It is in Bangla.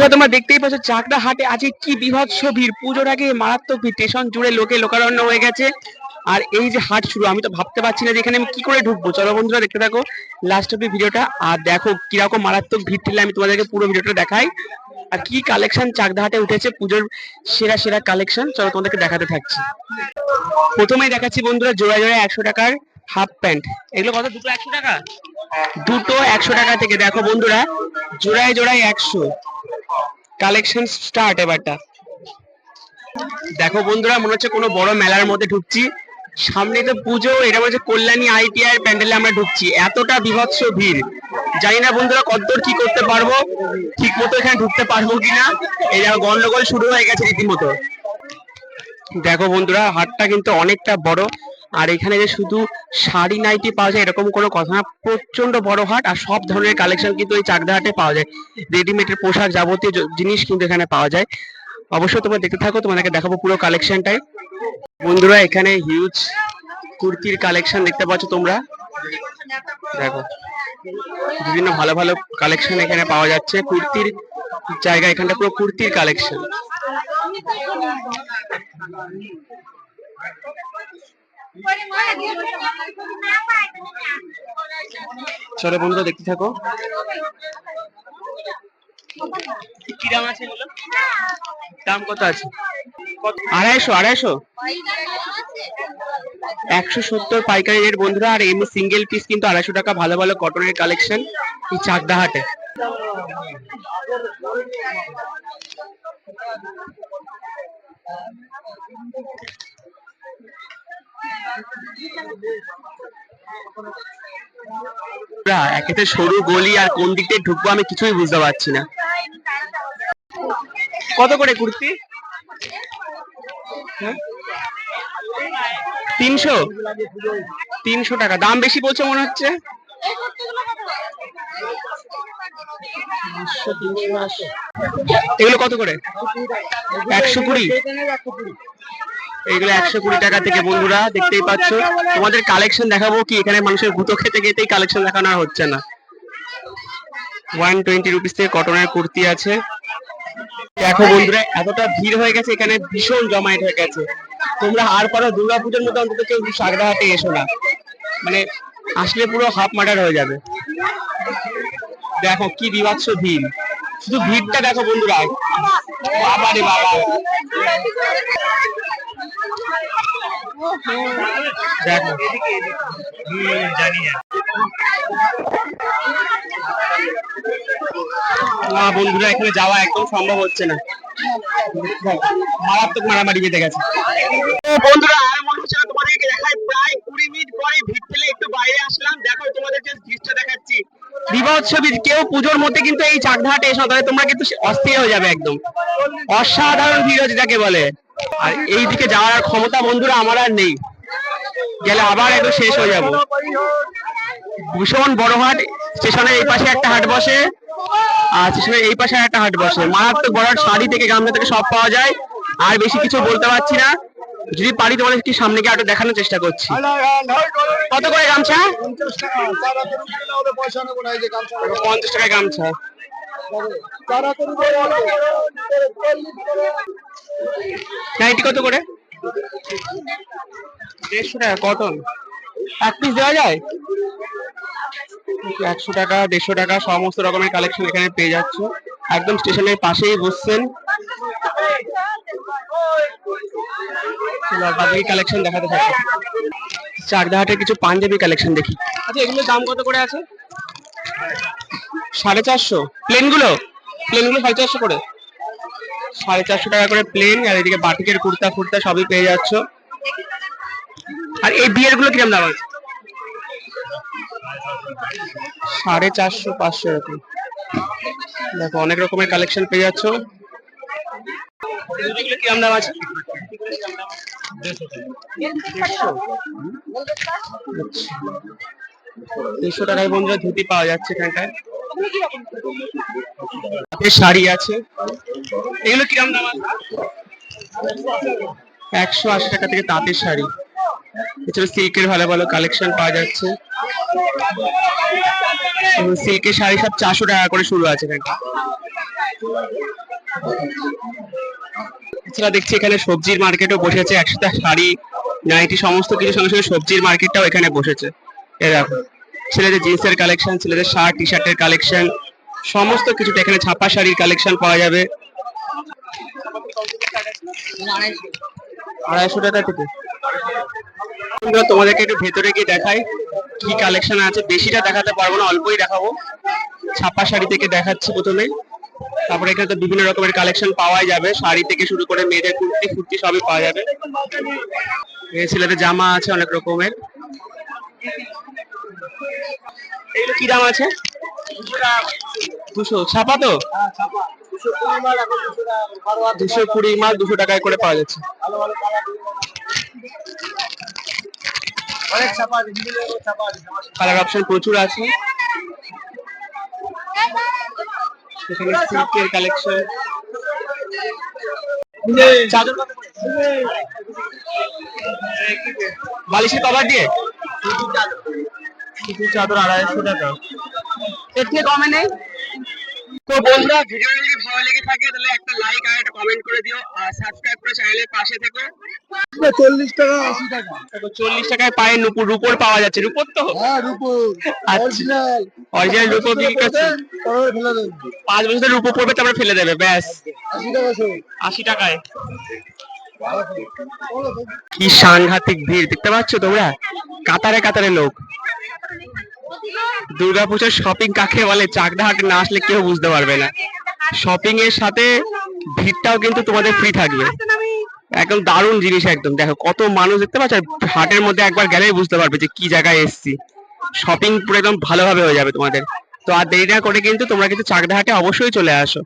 বন্ধুরা, তোমরা দেখতেই পাচ্ছ চাকদা হাটে আজকে কি বিভৎস ভিড়। পুজোর আগে মারাত্মক ভিড় স্টেশন জুড়ে লোকে লোকারণ্য হয়ে গেছে। আর এই যে হাট শুরু, আমি তো ভাবতে পারছি না যে এখানে আমি কি করে ঢুকবো। চলো বন্ধুরা, দেখতে থাকো লাস্ট অব্দি ভিডিওটা। আর দেখো কীরকম মারাত্মক ভিড় ঠেলে আমি তোমাদেরকে পুরো ভিডিওটা দেখাই। আর কি কালেকশন চাকদা হাটে উঠেছে, পুজোর সেরা সেরা কালেকশন চলো তোমাদেরকে দেখাতে থাকছি। প্রথমেই দেখাচ্ছি বন্ধুরা জোড়ায় জোড়ায় একশো টাকার হাফ প্যান্ট এগুলো কত? দুটো একশো টাকা? দুটো একশো টাকা থেকে। দেখো বন্ধুরা, জোড়ায় জোড়ায় একশো। কালেকশন স্টার্ট এবারটা। দেখো বন্ধুরা, মনে হচ্ছে কোনো বড় মেলার মধ্যে ঢুকছি। সামনে তো পুজো, এটা হচ্ছে কল্যাণী আইটিআই প্যান্ডেলে আমরা ঢুকছি। এতটা বিভৎস ভিড়। জানি না বন্ধুরা কতদূর কি করতে পারব ঠিক মতো এখানে ঢুকতে পারব কিনা। এই গন্ডগোল শুরু হয়ে গেছে রীতিমতো। দেখো বন্ধুরা, হাটটা কিন্তু অনেকটা বড়। আর এখানে যে শুধু শাড়ি নাইটি পাওয়া যায় এরকম কোনো কথা না প্রচণ্ড বড় হাট আর সব ধরনের কালেকশন কিন্তু এই চাকদা হাটে পাওয়া যায়। রেডিমেডের পোশাক যাবতীয় জিনিস কিন্তু এখানে পাওয়া যায়। অবশ্যই তোমরা দেখতে থাকো, তোমাদেরকে দেখাবো পুরো কালেকশনটাই বন্ধুরা, এখানে হিউজ কুর্তির কালেকশন দেখতে পাচ্ছ তোমরা। দেখো, বিভিন্ন ভালো ভালো কালেকশন এখানে পাওয়া যাচ্ছে। কুর্তির জায়গা, এখানটা পুরো কুর্তির কালেকশন চলো বন্ধুরা দেখতে থাকো। কি দাম আছে এগুলো? দাম কত আছে? আড়াইশো আড়াইশো। একশো সত্তর পাইকারি রেট বন্ধুরা আর এমনি সিঙ্গেল পিস কিন্তু আড়াইশো টাকা ভালো ভালো কটনের কালেকশন এই চাকদা হাটে বন্ধুরা, একেতে সরু গলি আর কোন দিক দিয়ে ঢুকবো আমি কিছুই বুঝতে পারছি না। কত করে কুর্তি? হ্যাঁ? তিনশো? তিনশো টাকা। দাম বেশি বলছে মনে হচ্ছে? এগুলো কত করে? একশো কুড়ি। এইগুলো একশো কুড়ি টাকা থেকে বন্ধুরা দেখতেই পাচ্ছ। তোমাদের কালেকশন দেখাবো কি এখানে মানুষের গুঁতো খেতে খেতেই কালেকশন দেখানো আর হচ্ছে না। ওয়ান টোয়েন্টি রুপিস থেকে কটনের কুর্তি আছে। দেখো বন্ধুরা এতটা ভিড় হয়ে গেছে এখানে ভীষণ জমায়েত হয়ে গেছে। তোমরা আর পারো দুর্গাপুজোর মতো অন্তত কেউ সাগরাহাটে এসো না। মানে আসলে পুরো হাফ মার্ডার হয়ে যাবে। দেখো কি বিভৎস ভিড়। শুধু ভিড়টা দেখো বন্ধুরা। বাবা রে বাবা দেখো না বন্ধুরা এখানে যাওয়া একদম সম্ভব হচ্ছে না। মারাত্মক মারামারি বেঁধে গেছে। বন্ধুরা আর মনে হচ্ছে না তোমাদেরকে দেখায় প্রায় কুড়ি মিনিট পরে ভিড় ফেলে একটু বাইরে আসলাম। দেখো তোমাদের যে দৃশ্যটা দেখাচ্ছি। কেউ পুজোর মধ্যে কিন্তু এই চাকধাটে এসো তাহলে তোমরা কিন্তু অস্থির হয়ে যাবে একদম। অসাধারণ ভিড় হচ্ছে যাকে বলে। আর এই দিকে যাওয়ার ক্ষমতা, বন্ধুরা, আমার আর নেই। গেলে আবার একটু শেষ হয়ে যাব। ভীষণ বড় হাট স্টেশনের এই পাশে একটা হাট বসে। আর স্টেশনের এই পাশে একটা হাট বসে। মারাত্মক বড় হাট, শাড়ি থেকে গামছা থেকে সব পাওয়া যায়। আর বেশি কিছু বলতে পারছি না। যদি পারি তোমাদের কি সামনে গিয়ে আরও দেখানোর চেষ্টা করছি। কত করে গামছা? পঞ্চাশ টাকায় গামছা। নাইটি কত করে? দেড়শো টাকা, কটন। এক পিস দেওয়া যায়? একশো টাকা, দেড়শো টাকা, সমস্ত রকমের কালেকশন এখানে পেয়ে যাচ্ছ। একদম স্টেশনের পাশেই বসছেন। কালেকশন দেখাতে থাকি। চারদাহাটের কিছু পাঞ্জাবি কালেকশন দেখি। আচ্ছা এগুলোর দাম কত করে আছে? সাড়ে চারশো। প্লেনগুলো প্লেনগুলো সাড়ে চারশো করে? সাড়ে চারশো টাকা করে প্লেন আর এদিকে বাটিকের কুর্তা ফুর্তা সবই পেয়ে যাচ্ছ। আর এই বিয়েরগুলো কিরম দাম আছে? সাড়ে চারশো, পাঁচশো এরকম। দেখো, অনেক রকমের কালেকশন পেয়ে যাচ্ছ। কিরম দাম আছে? দেড়শো। দেড়শো টাকায় বন্ধুরা ধুতি পাওয়া যাচ্ছে এখানটায়। শাড়ি আছে। এগুলো কিরম দাম একশো আশি টাকা থেকে তাঁতের শাড়ি। এছাড়া সিল্কের ভালো ভালো কালেকশন পাওয়া যাচ্ছে। সিল্কের শাড়ি সব চারশো টাকা করে শুরু আছে এছাড়া দেখছি এখানে সবজির মার্কেটও বসেছে। একসাথে শাড়ি, নাইটি, সমস্ত কিছু সঙ্গে সঙ্গে সবজির মার্কেটটাও এখানে বসেছে। এ দেখো। ছেলেদের জিন্সের কালেকশন ছেলেদের শার্ট টি শার্টের কালেকশন সমস্ত কিছুটা এখানে ছাপা শাড়ির কালেকশন পাওয়া যাবে। আড়াইশো টাকা তোমাদেরকে একটু ভেতরে গিয়ে দেখাই কি কালেকশন আছে। বেশিটা দেখাতে পারব না, অল্পই দেখাবো। ছাপা শাড়ি থেকে দেখাচ্ছি প্রথমে। তারপরে এখানে তো বিভিন্ন রকমের কালেকশন পাওয়াই যাবে। শাড়ি থেকে শুরু করে মেয়েদের কুর্তি ফুর্তি সবই পাওয়া যাবে। ছেলেদের জামা আছে অনেক রকমের। এগুলো কি দাম আছে? দুশো। ছাপা তো? দুশো কুড়ি মাল দুশো টাকায় করে পাওয়া যাচ্ছে। কালার অপশন প্রচুর আছে। কালেকশন চাদর? বালিশের কভার দিয়ে? চাদর আড়াইশো টাকা। এর থেকে কমে নেই? তো বন্ধুরা ভিডিও যদি ভালো লেগে থাকে তাহলে একটা লাইক আর একটা কমেন্ট করে দিও আর সাবস্ক্রাইব করে চ্যানেলের পাশে থেকো। চল্লিশ টাকা আশি টাকা। চল্লিশ টাকায় পায়ে নুপুর রুপোর পাওয়া যাচ্ছে। রুপোর তো? হ্যাঁ রূপো। আচ্ছা। অরিজিনাল রুপো পাঁচ বছর ধরে রুপো পড়বে তারপরে ফেলে দেবে ব্যাস। আশি আশি টাকায়। কি সাংঘাতিক ভিড় দেখতে পাচ্ছ তোমরা? কাতারে কাতারে লোক। দুর্গাপূজার শপিং কাকে বলে? চাকদা হাট না আসলে কেউ বুঝতে পারবে না। শপিং এর সাথে ভিড়টাও কিন্তু তোমাদের ফ্রি থাকবে। একদম দারুণ জিনিস একদম। দেখো, কত মানুষ দেখতে পাচ্ছ হাটের মধ্যে একবার গেলেই বুঝতে পারবে যে কি জায়গায় এসছি। শপিং পুরো একদম ভালোভাবে হয়ে যাবে তোমাদের। তো আর দেরি না করে কিন্তু তোমরা কিন্তু চাকদা হাটে অবশ্যই চলে আসো।